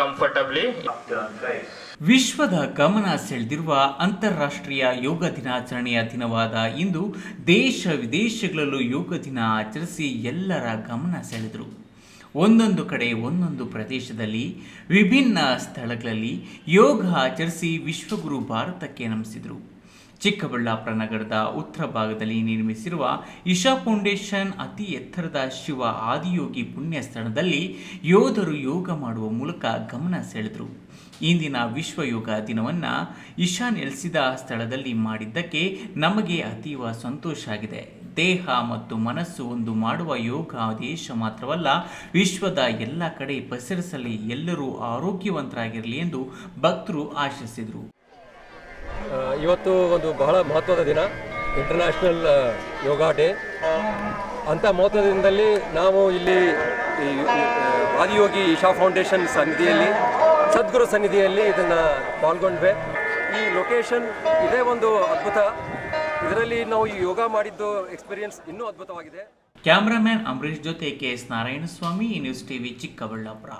comfortably. ವಿಶ್ವದ ಗಮನ ಸೆಳೆದಿರುವ ಅಂತಾರಾಷ್ಟ್ರೀಯ ಯೋಗ ದಿನಾಚರಣೆಯ ದಿನವಾದ ಇಂದು ದೇಶ ವಿದೇಶಗಳಲ್ಲೂ ಯೋಗ ದಿನ ಆಚರಿಸಿ ಎಲ್ಲರ ಗಮನ ಸೆಳೆದರು ಒಂದೊಂದು ಕಡೆ, ಒಂದೊಂದು ಪ್ರದೇಶದಲ್ಲಿ, ವಿಭಿನ್ನ ಸ್ಥಳಗಳಲ್ಲಿ ಯೋಗ ಆಚರಿಸಿ ವಿಶ್ವಗುರು ಭಾರತಕ್ಕೆ ನಮಿಸಿದರು ಚಿಕ್ಕಬಳ್ಳಾಪುರ ನಗರದ ಉತ್ತರ ಭಾಗದಲ್ಲಿ ನಿರ್ಮಿಸಿರುವ ಇಶಾ ಫೌಂಡೇಶನ್ ಅತಿ ಎತ್ತರದ ಶಿವ ಆದಿಯೋಗಿ ಪುಣ್ಯ ಸ್ಥಳದಲ್ಲಿ ಯೋಧರು ಯೋಗ ಮಾಡುವ ಮೂಲಕ ಗಮನ ಸೆಳೆದರು. ಇಂದಿನ ವಿಶ್ವ ಯೋಗ ದಿನವನ್ನು ಇಶಾ ನೆಲೆಸಿದ ಸ್ಥಳದಲ್ಲಿ ಮಾಡಿದ್ದಕ್ಕೆ ನಮಗೆ ಅತೀವ ಸಂತೋಷ ಆಗಿದೆ. ದೇಹ ಮತ್ತು ಮನಸ್ಸು ಒಂದು ಮಾಡುವ ಯೋಗ ದೇಶ ಮಾತ್ರವಲ್ಲ, ವಿಶ್ವದ ಎಲ್ಲ ಕಡೆ ಪಸರಿಸಲಿ ಎಲ್ಲರೂ ಆರೋಗ್ಯವಂತರಾಗಿರಲಿ ಎಂದು ಭಕ್ತರು ಆಶಿಸಿದರು. ಇವತ್ತು ಒಂದು ಬಹಳ ಮಹತ್ವದ ದಿನ ಇಂಟರ್ನ್ಯಾಷನಲ್ ಯೋಗ ಡೇ. ಅಂಥ ಮಹತ್ವದ ದಿನದಲ್ಲಿ ನಾವು ಇಲ್ಲಿ ಆದಿಯೋಗಿ ಇಶಾ ಫೌಂಡೇಶನ್ ಸನ್ನಿಧಿಯಲ್ಲಿ, ಸದ್ಗುರು ಸನ್ನಿಧಿಯಲ್ಲಿ ಇದನ್ನು ಪಾಲ್ಗೊಂಡ್ವೆ. ಈ ಲೊಕೇಶನ್ ಇದೇ ಒಂದು ಅದ್ಭುತ. ಇದರಲ್ಲಿ ನಾವು ಈ ಯೋಗ ಮಾಡಿದ್ದು ಎಕ್ಸ್ಪೀರಿಯನ್ಸ್ ಇನ್ನೂ ಅದ್ಭುತವಾಗಿದೆ. ಕ್ಯಾಮ್ರಾಮ್ಯಾನ್ ಅಂಬರೀಶ್ ಜೊತೆ K S Narayanaswamy news TV Chikkaballapur